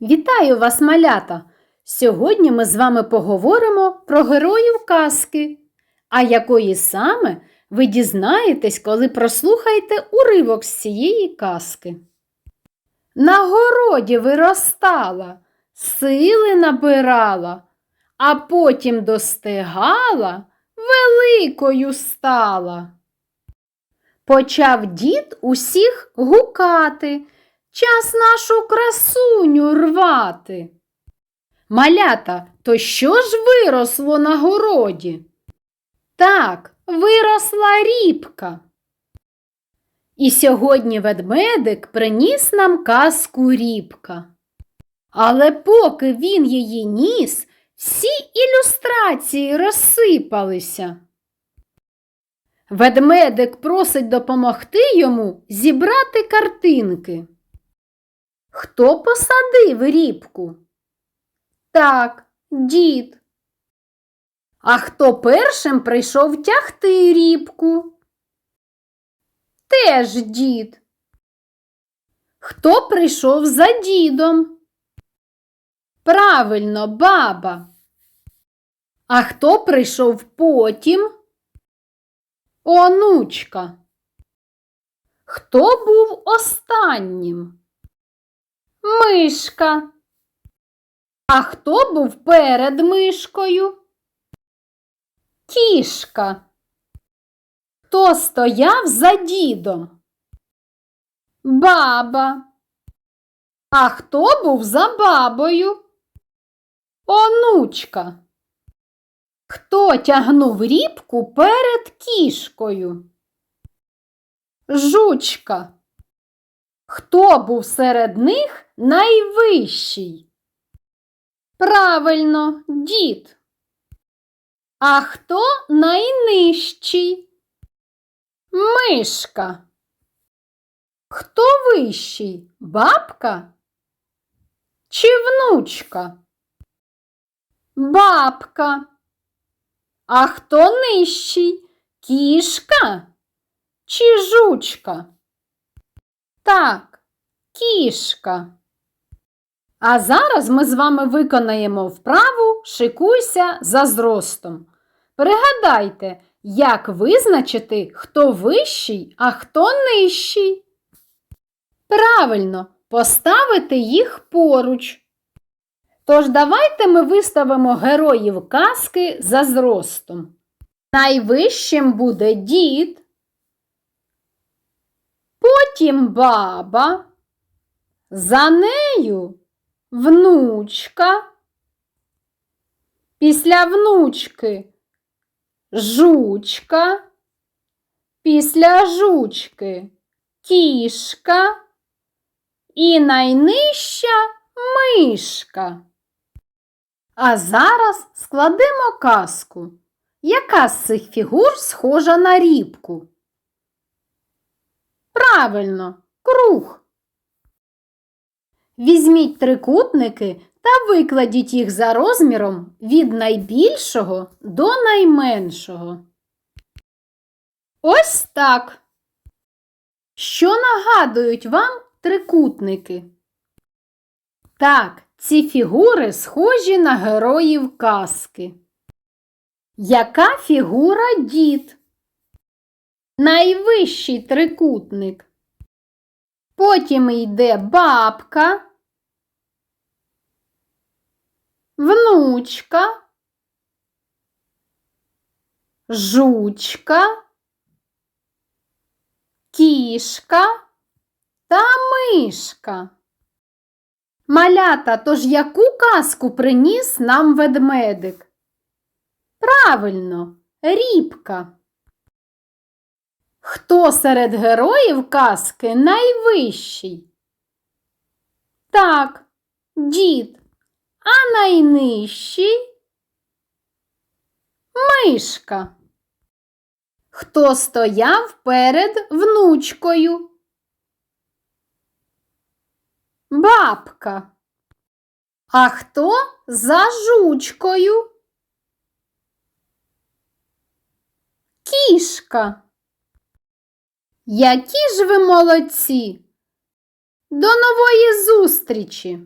Вітаю вас, малята! Сьогодні ми з вами поговоримо про героїв казки. А якої саме ви дізнаєтесь, коли прослухаєте уривок з цієї казки. На городі виростала, сили набирала, а потім достигала, великою стала. Почав дід усіх гукати. Час нашу красуню рвати. Малята, то що ж виросло на городі? Так, виросла рібка. І сьогодні ведмедик приніс нам казку рібка. Але поки він її ніс, всі ілюстрації розсипалися. Ведмедик просить допомогти йому зібрати картинки. Хто посадив рібку? Так, дід. А хто першим прийшов тягти рібку? Теж дід. Хто прийшов за дідом? Правильно, баба. А хто прийшов потім? Онучка. Хто був останнім? Мишка. А хто був перед мишкою? Кішка. Хто стояв за дідом? Баба. А хто був за бабою? Онучка. Хто тягнув рібку перед кішкою? Жучка. Хто був серед них найвищий? Правильно, дід. А хто найнижчий? Мишка. Хто вищий? Бабка? Чи внучка? Бабка. А хто нижчий? Кішка чи жучка? Так, кішка. А зараз ми з вами виконаємо вправу Шикуйся за зростом. Пригадайте, як визначити, хто вищий, а хто нижчий. Правильно, поставити їх поруч. Тож давайте ми виставимо героїв казки за зростом. Найвищим буде дід, потім баба, за нею внучка, після внучки жучка, після жучки кішка і найнижча мишка. А зараз складемо казку. Яка з цих фігур схожа на рібку? Правильно, круг. Візьміть трикутники та викладіть їх за розміром від найбільшого до найменшого. Ось так. Що нагадують вам трикутники? Так, ці фігури схожі на героїв казки. Яка фігура дід? Найвищий трикутник. Потім йде бабка, внучка, жучка, кішка та мишка. Малята, тож яку казку приніс нам ведмедик? Правильно, рібка. Хто серед героїв казки найвищий? Так, дід, а найнижчий мишка. Хто стояв перед внучкою? Бабка. А хто за жучкою? Кішка. Які ж ви молодці! До нової зустрічі!